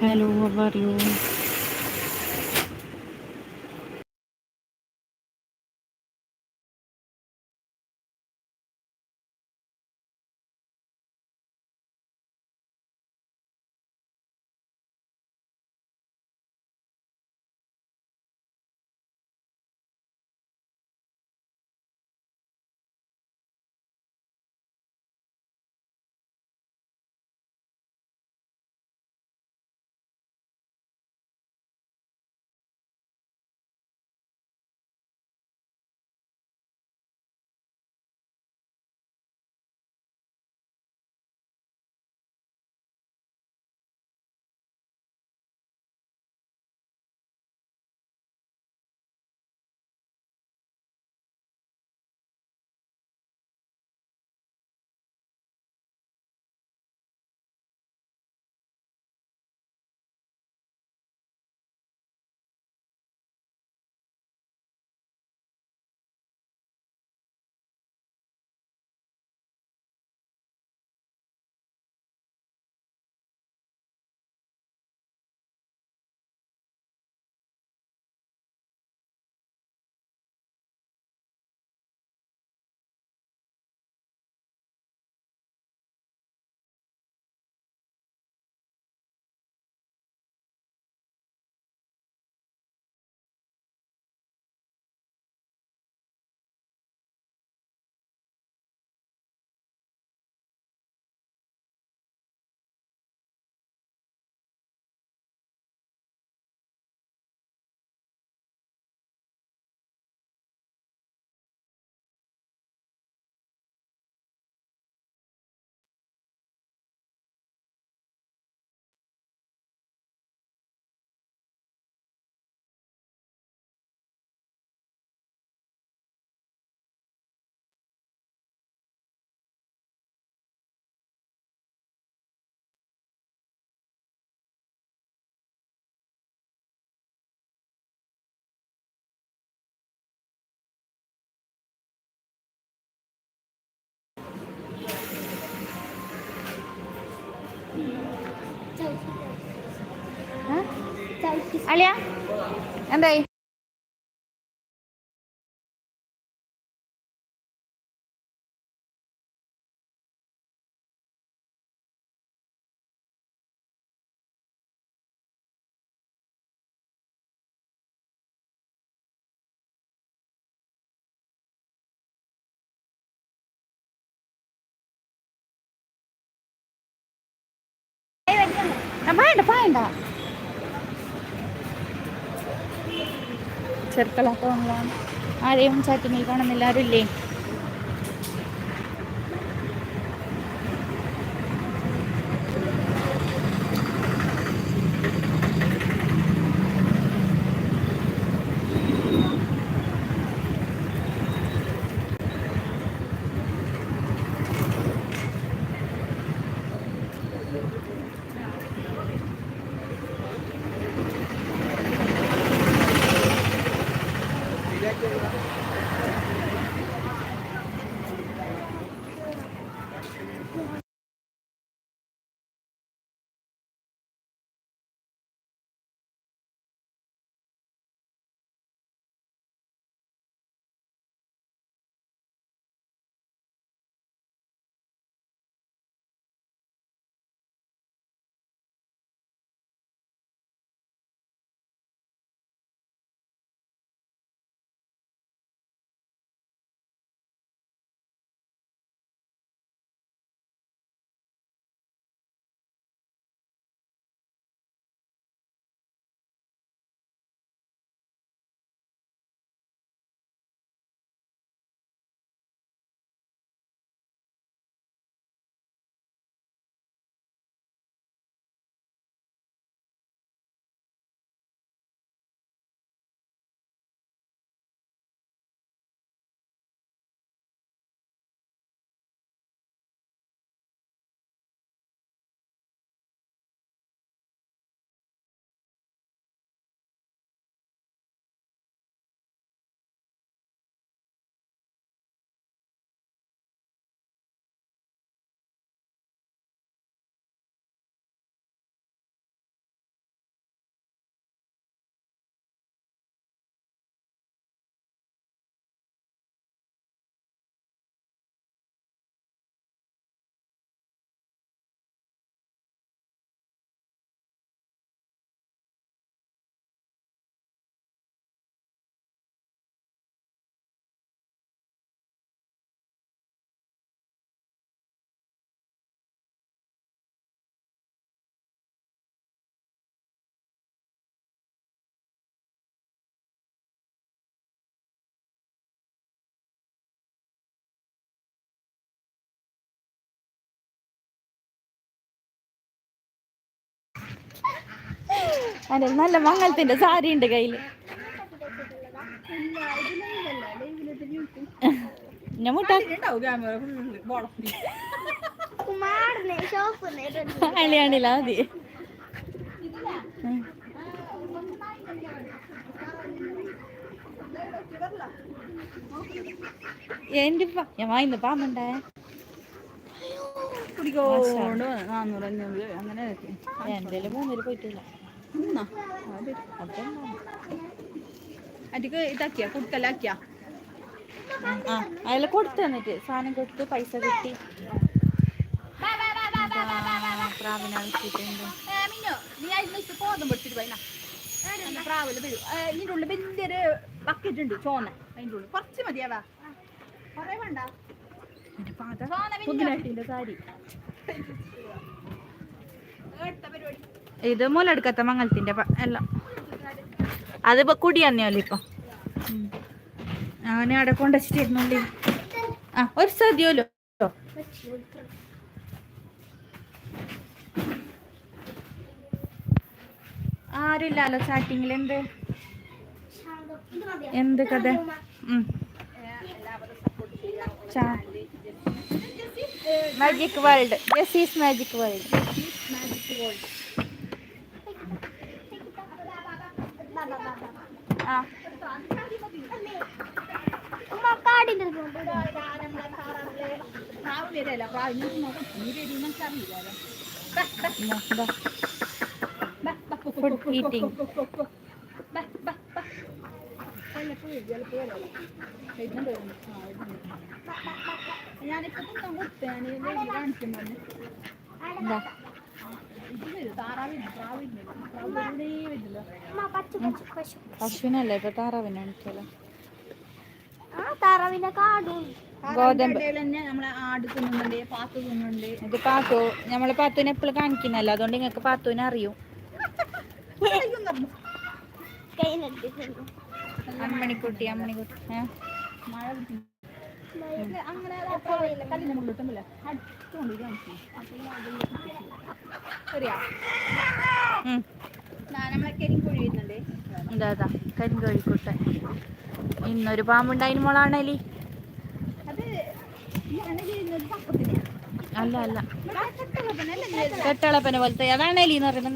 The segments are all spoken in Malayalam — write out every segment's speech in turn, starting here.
Hello, how are you? അളിയ എന്തായി? ആ, വേണ്ട വേണ്ട വന്നതാണ്. ആരെയും ചാറ്റിങ്ങിൽ കാണുന്നില്ല ആരുമില്ലേ അതെ നല്ല മംഗലത്തിന്റെ സാരി ഉണ്ട് ഷോപ്പ് അളിയാണില്ല മതി. എന്റെ ഞാൻ വായിന്ന് പാമ്പണ്ടേ? കുടിക്കോ നാന്നൂറ് അഞ്ഞൂറ് അങ്ങനെ എന്തേലും മൂന്നിൽ പോയിട്ടില്ല. അതിക്ക് ഇതാക്കിയ കൊടുക്കലാക്കിയ ആ കൊടുത്തു തന്നിട്ട് സാധനം കൊടുത്ത് പൈസ കിട്ടി പ്രാവിനെ ഉള്ളിൽ വലിയൊരു ബക്കറ്റ് ഉണ്ട് ചോന്ന അതിന്റെ ഉള്ളിൽ കുറച്ച് മതിയാവാ കുറേ വേണ്ട സാരി അടുത്ത പരിപാടി ഇത് മുലെടുക്കത്ത മംഗലത്തിന്റെ എല്ലാം. അതിപ്പോ കുടി തന്നെയല്ലോ ഇപ്പൊ? അങ്ങനെ അവിടെ കൊണ്ടുവച്ചിട്ടിരുന്നുള്ളി ആ ഒരു സദ്യല്ലോ ആരില്ലല്ലോ ചാറ്റിങ്ങിൽ എന്ത് എന്ത് കഥ മാജിക് വേൾഡ് ജസീസ് മാജിക് വേൾഡ് ആ കാടിന്റെ പ്രാവ് വരല്ല ഇപ്പൊ നീ നോക്കും നീ വരും നമുക്ക് അറിയില്ലല്ലോ ഇതാ, ഇതാ. ഫുഡ് ഈറ്റിംഗ് ഞാനിപ്പോ കുത്തം കുത്താണ് കാണിക്കും പറഞ്ഞു ഇതാ. ഇത് വരും താറാവില്ല പ്രാവില്ല പ്രാവ് വരുന്നേ വരില്ല പച്ച പച്ച പശു പശുവിനല്ലേ ഇപ്പൊ താറാവിനെ കാണിച്ചല്ലോ താറാവിന്റെ കാടും ഗോതമ്പ്. ഇത് പാത്തു നമ്മൾ പാത്തുവിനെ എപ്പോഴും കാണിക്കുന്നല്ലോ അതുകൊണ്ട് നിങ്ങൾക്ക് പാത്തുവിനെ അറിയും. അമ്മണിക്കുട്ടി അമ്മണിക്കുട്ടി. ഏ? കരിങ്കോഴിക്കുട്ടൻ. ഇന്നൊരു പാമ്പുണ്ടായിന് പപ്പത്തിന് അല്ല അല്ല. കെട്ടളപ്പന പോലത്തെ എലി എന്ന് പറയുന്നത്.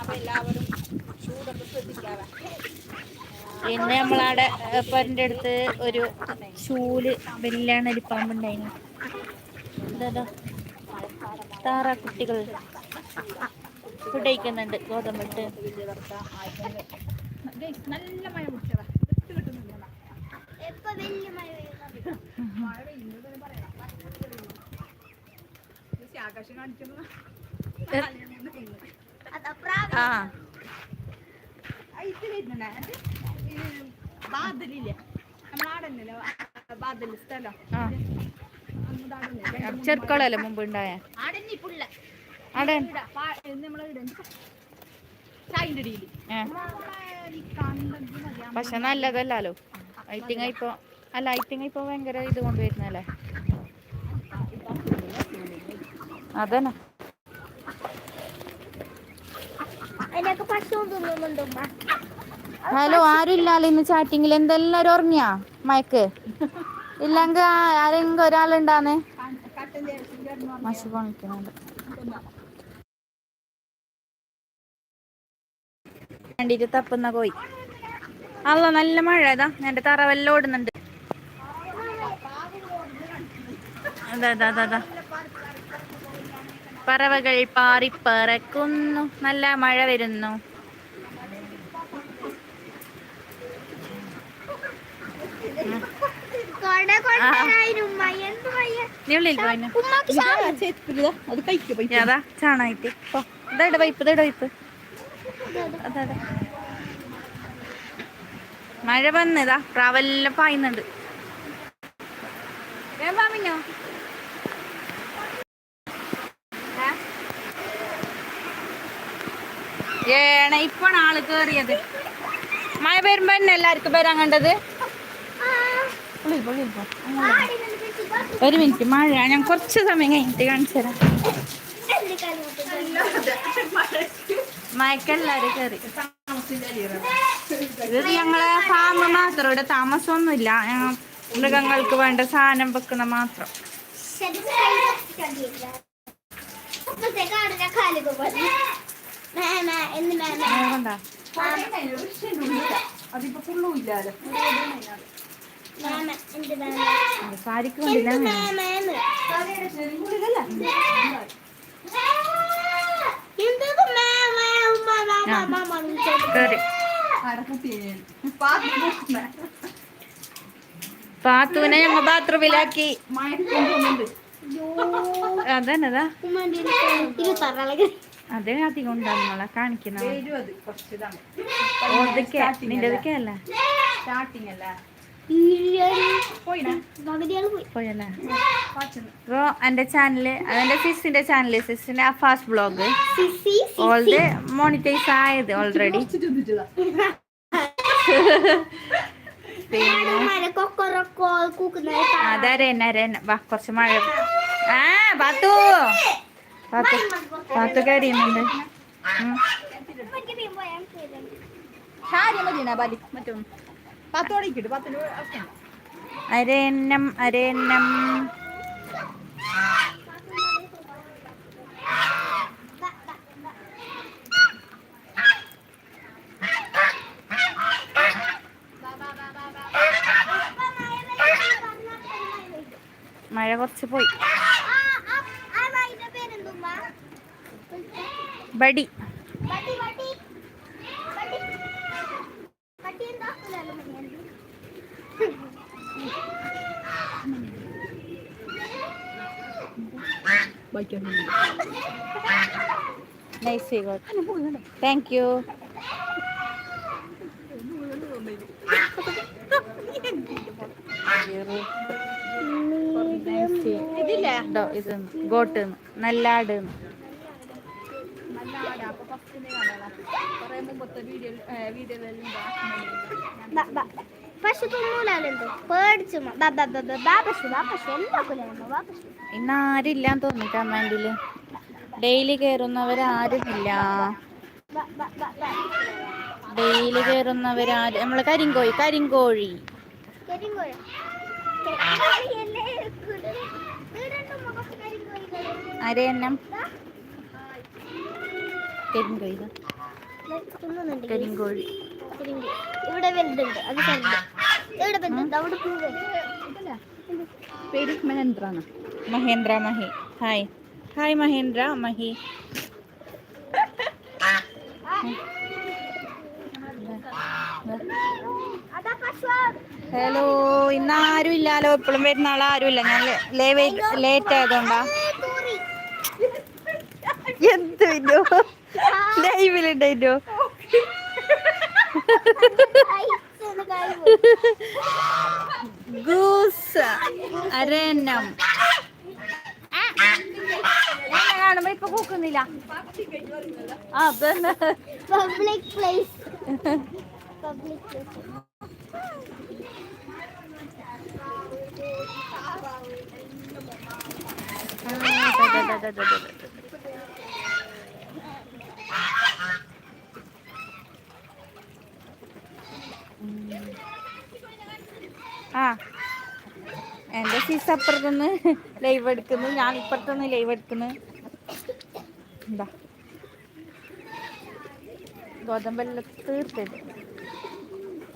അപ്പൊ എല്ലാവരും ചൂടൊക്കെ പിന്നെ നമ്മളവിടെ പെരന്റെ അടുത്ത് ഒരു ചൂൽ വെല്ലാണ് ഒരു പാമ്പുണ്ടായിരുന്നു എന്താ താറ കുട്ടികൾ ഫുഡ് കഴിക്കുന്നുണ്ട്. ഗോതമ്പിട്ട് നല്ല മഴ ആ. ബാദലില്ലേ നമ്മളാടന്നല്ലോ ബാദൽ സ്ഥലം. ആ. ചെറുക്കളല്ലേ മുമ്പ് ഉണ്ടായ പക്ഷെ നല്ലതല്ലല്ലോ ലൈറ്റിംഗ് ഇപ്പൊ അല്ല ഐറ്റിങ്ങ ഇപ്പൊ ഭയങ്കര ഇത് കൊണ്ടുവരുന്നല്ലേ? അതന്നെ. അതിനൊക്കെ പശു തിന്നുന്നുണ്ട് ഹലോ ആരും ഇല്ലാലോ ഇന്ന് ചാറ്റിങ്ങിൽ എന്തെല്ലാരും ഉറങ്ങിയാ മയക്ക്? ഇല്ലെങ്കിൽ ആരെങ്കിലും ഒരാളുണ്ടാന്ന്? മഷി തപ്പുന്ന കോയി അല്ല നല്ല മഴ ഇതാ. എന്റെ തറവെല്ലാം ഓടുന്നുണ്ട്. അതാ അതാ അതാ. പറവകൾ പാറിപ്പറക്കുന്നു. നല്ല മഴ വരുന്നു കൊട കൊണ്ടായിരുന്നു ഉമ്മ എന്ത് വയ്യ നീ ഉള്ളിൽ പോയിന് ഉമ്മക്ക് ചേർത്തില്ല അത് കഴിക്കുക പോയി അതാ ചാണായിട്ട് ഇതാ ഇതായിട്ട് വൈപ്പ് അതാ അതാ. മഴ വന്നതാ. പ്രാവെല്ലാം പായുന്നുണ്ട്. ഏണ ഇപ്പോഴാണ് ആൾ കേറിയത്. മഴ വരുമ്പോ തന്നെ എല്ലാവർക്കും വരാൻ കണ്ടത്. ഉള്ളിൽ പോ, ഉള്ളിൽ പോ. ആടിനെ പിടിച്ച് ഒരു മിനിറ്റ് മഴ. ഞാൻ കുറച്ച് സമയം കഴിഞ്ഞിട്ട് കാണിച്ചു തരാം. മയക്കെല്ലാരും കയറി ഇത് ഞങ്ങളെ ഫാം മാത്രം. ഇവിടെ താമസമൊന്നുമില്ല. ഞങ്ങൾ മൃഗങ്ങൾക്ക് വേണ്ട സാധനം വെക്കുന്ന മാത്രം. അതിപ്പോ ഫുള്ളും ഇല്ലാലോ സാരിക്ക് വേണ്ടില്ല പാത്തുവിനെ ഞങ്ങൾ ബാത്റൂമിലാക്കി. അതന്നതാ. അത് അധികം ഉണ്ടാവും മോളെ ഓതൊക്കെ നിന്റെ അല്ല? സ്റ്റാർട്ടിങ് അല്ല? അപ്പോൾ എന്റെ ചാനൽ അതെന്റെ സിസിന്റെ ചാനൽ സിസിന്റെ അഫാസ് ബ്ലോഗ് സിസി ഓൾഡ് മോണിറ്റൈസ് ആയത് ഓൾറെഡി അതെ അരന്നെ വാ കുറച്ച് മഴ. ആ പാത്തു. പാത്തു. പാത്തു കയറിയുന്നുണ്ട് ഉം. കാര്യം മതിയാണ് ബാലി മറ്റൊന്ന് അരയന്നം അരയന്നം മഴ കുറച്ച് പോയി ബടി നൈസ് താങ്ക് യു ഇത് ഗോട്ട് നല്ലാട് പശു തിന്നൂലെന്തോ പേടിച്ചു പശു പശു. എല്ലാ കൊല്ലം പശു. ഇന്ന് ആരില്ലാന്ന് തോന്നി കമാൻഡിൽ ഡെയിലി കയറുന്നവരാരുമില്ല ഡെയിലി കയറുന്നവരാര് നമ്മൾ കരിങ്കോഴി കരിങ്കോഴി. കരിങ്കോഴ. അരയന്നം കരിങ്കോഴി കരിങ്കോഴി. കരിങ്കോഴി. ഇവിടെ വലുതുണ്ട് അത് ഇവിടെ വലുതുണ്ട് അവിടെ പേര് മഹേന്ദ്രാണ് Mahendra മഹേ. Hi. Hi Mahendra Mahi hello ഇന്ന് ആരും ഇല്ലല്ലോ ഇപ്പോഴും വരുന്ന ആരും ഇല്ല. ഞാൻ ലേറ്റ് ലേറ്റ് ആയതുകൊണ്ടാ. എന്ത് വിനോ ലൈവിലുണ്ടോ. ഗൂസ് അരയന്നം എന്നെ കാണുമ്പോ ഇപ്പൊ കൂക്കുന്നില്ല ആ അതന്നെ പബ്ലിക് പ്ലേസ് പബ്ലിക് പ്ലേസ് ആ, ആ എന്റെ സീസ് അപ്പുറത്തുനിന്ന് ലൈവ് എടുക്കുന്നു. ഞാൻ ഇപ്പുറത്തുനിന്ന് ലൈവ് എടുക്കുന്നു. എന്താ ഗോതമ്പെല്ലാം തീർത്തത്.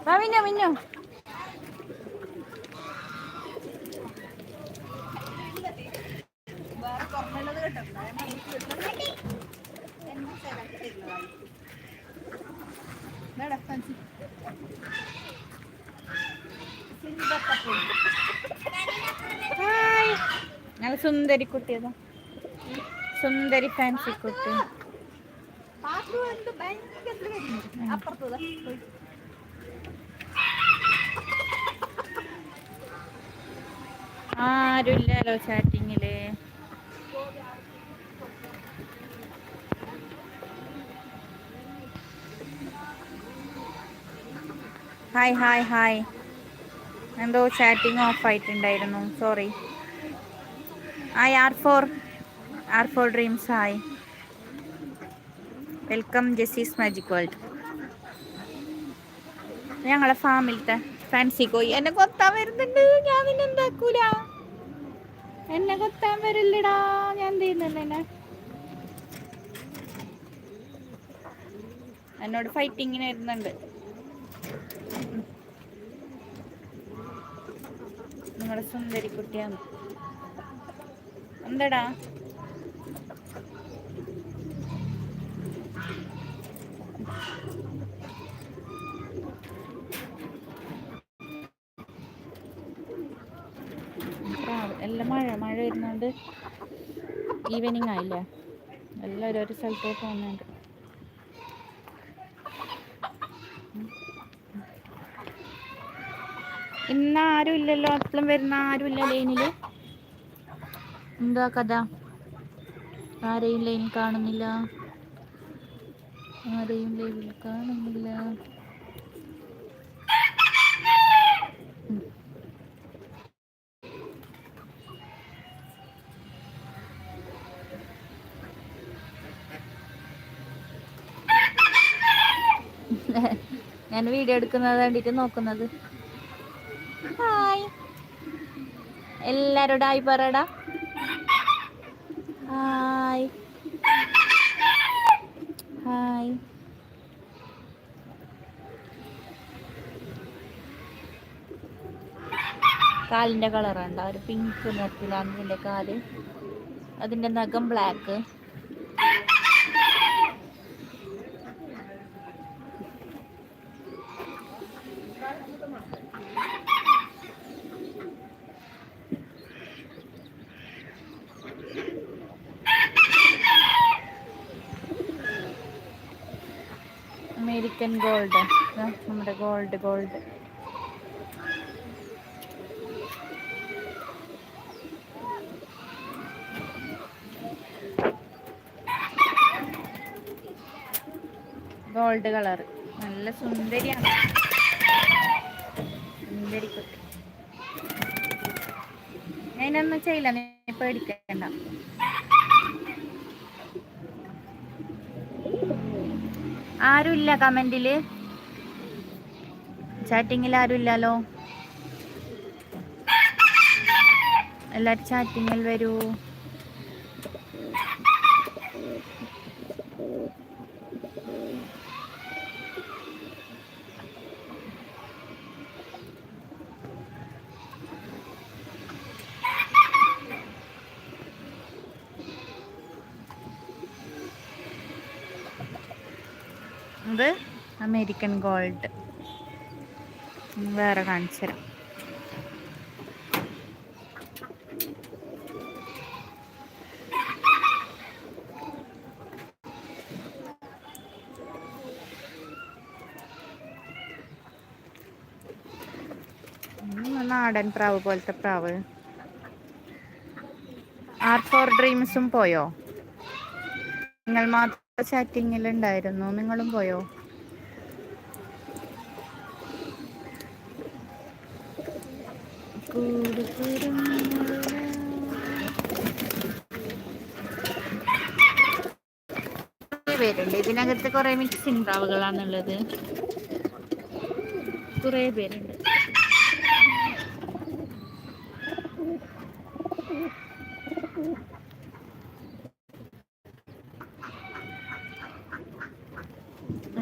വാ മിന്നു മിന്നു. ഹായ് നല്ല സുന്ദരി കുട്ടിയതാ സുന്ദരി ഫാൻസി കുട്ടി. ആരുമില്ലല്ലോ ചാറ്റിങ്ങിൽ ഹായ് ഹായ് ഹായ് എന്തോ ചാറ്റിംഗ് ഓഫ് ആയിട്ടുണ്ടായിരുന്നു. സോറി ആ R four R four dreams hi welcome justice magic world ഞങ്ങളെ ഫാമിലത്തെ ഫാൻസി കോയി. എന്നെ കൊത്താൻ വരുന്നുണ്ട്. ഞാൻ നിന്നെ എന്താക്കൂല. എന്നെ കൊത്താൻ വരില്ലടാ. ഞാൻ എന്നെ എന്നോട് ഫൈറ്റിങ്ങിന് വരുന്നുണ്ട്. നിങ്ങളുടെ സുന്ദരി കുട്ടിയാണ് എന്തടാ എല്ലാം മഴ മഴ വരുന്നോണ്ട്. ഈവനിങ് ആയില്ലേ? എല്ലാവരും ഒരു സ്ഥലത്തേക്ക് പോകുന്നുണ്ട് ഇന്ന് ആരും ഇല്ലല്ലോ. അപ്പളും വരുന്ന ആരും ഇല്ല ലൈനിൽ. എന്താ കഥ? ആരെയും ലൈൻ കാണുന്നില്ല. ആരെയും ലൈനിൽ കാണുന്നില്ല. ഞാൻ വീഡിയോ എടുക്കുന്നത് വേണ്ടിട്ട് നോക്കുന്നത് ഹായ് എല്ലാരോടും ആയി പറയടാ. ഹായ്. ഹായ്. കാലിന്റെ കളറുണ്ട് ഒരു പിങ്ക് നിറത്തിലാണ് ഇതിന്റെ കാൽ. അതിന്റെ നഖം ബ്ലാക്ക് അമേരിക്കൻ ഗോൾഡ്. നമ്മുടെ ഗോൾഡ് ഗോൾഡ്. Gold colour. നല്ല സുന്ദരിയാണ്. സുന്ദരി കുട്ടി ഞാനൊന്നും ചെയ്യില്ല. നീ പേടിക്കണ്ട ആരുമില്ല കമന്റിൽ. ചാറ്റിങ്ങിൽ ആരുമില്ലല്ലോ? എല്ലാരും ചാറ്റിങ്ങിൽ വരൂ ഇത് അമേരിക്കൻ ഗോൾഡ് വേറെ കാണിച്ചു തരാം. നാടൻ പ്രാവ് പോലത്തെ പ്രാവ്. ആർ ഫോർ ഡ്രീംസും പോയോ? നിങ്ങൾ മാത്രം ചാറ്റിങ്ങിൽ ഉണ്ടായിരുന്നു. നിങ്ങളും പോയോ? ഇതിനകത്ത് കുറെ മിക്സ് ഉണ്ടാവുകളാന്നുള്ളത് കുറെ പേരുണ്ട്.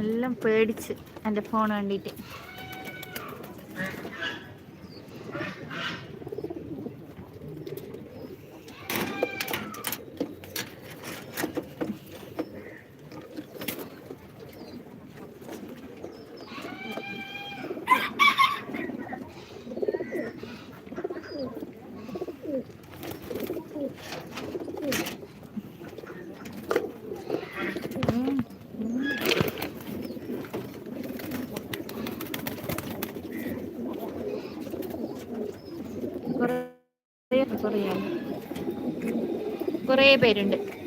എല്ലാം പേടിച്ച് എന്റെ ഫോൺ വേണ്ടിയിട്ട് ഉം, ഉം. കുറേ കുറേ കുറേ പേരുണ്ട്.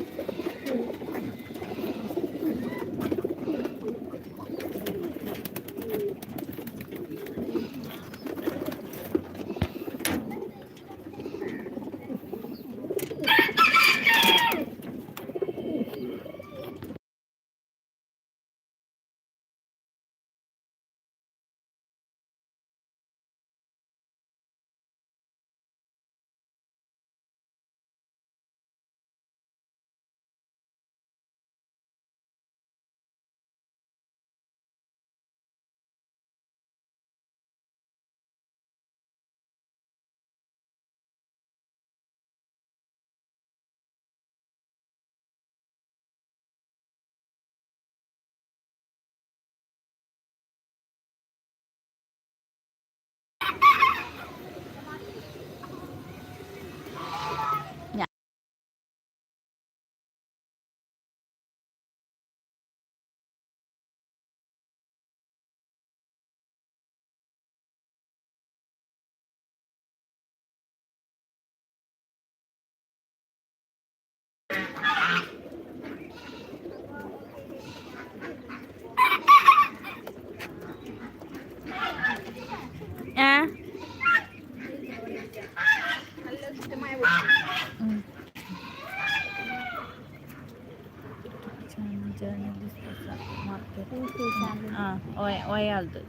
അയാളത്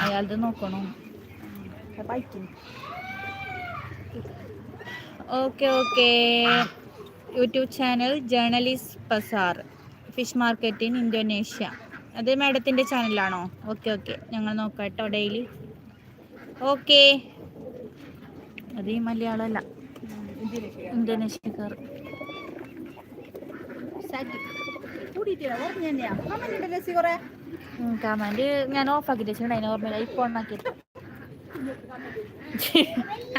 അയാളത് നോക്കണം? Okay okay. YouTube channel journalist Pasar fish market in Indonesia. അത് മാഡത്തിന്റെ ചാനലാണോ? Okay okay. ഞങ്ങൾ നോക്കാം കേട്ടോ ഡെയിലി. ഓക്കെ. അത് ഈ മലയാളമല്ല. ഇന്തോനേഷ്യക്കാർ. കമാൻഡ് ഞാൻ ഓഫ് ആക്കിയിട്ട് വെച്ചിട്ടുണ്ട്. അതിന് ഓർമ്മയില്ല. ഇപ്പോൾ ഓണാക്കിയിട്ട്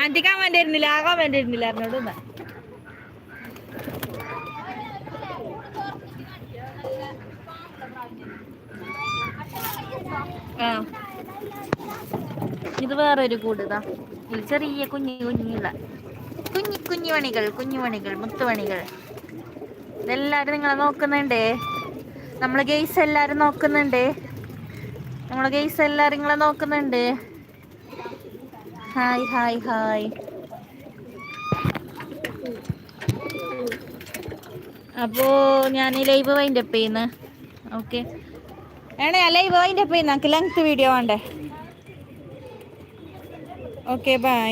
ആന്റി കമാൻഡ് വരുന്നില്ല ആ കമാൻഡ് വരുന്നില്ല അറിഞ്ഞോട് ഇത് വേറൊരു കൂടുതാ ഇത്. ചെറിയ കുഞ്ഞു കുഞ്ഞുള്ള കുഞ്ഞി കുഞ്ഞു പണികൾ കുഞ്ഞു പണികൾ മുത്തുമണികൾ ഇതെല്ലാരും നിങ്ങളെ നോക്കുന്നുണ്ടേ? നമ്മളെ ഗെയ്സ് എല്ലാരും നോക്കുന്നുണ്ട്? നമ്മളെ ഗെയ്സ് എല്ലാരും നിങ്ങളെ നോക്കുന്നുണ്ട്? Hi hi hi. അപ്പോ ഞാൻ ഈ ലൈവ് വൈൻഡപ്പ് ചെയ്യുന്നു. ഓക്കെ. ഏണേ ലൈവ് വൈൻഡപ്പ് പോയി നമുക്ക് ലെങ്ത് വീഡിയോ വേണ്ടേ? Okay bye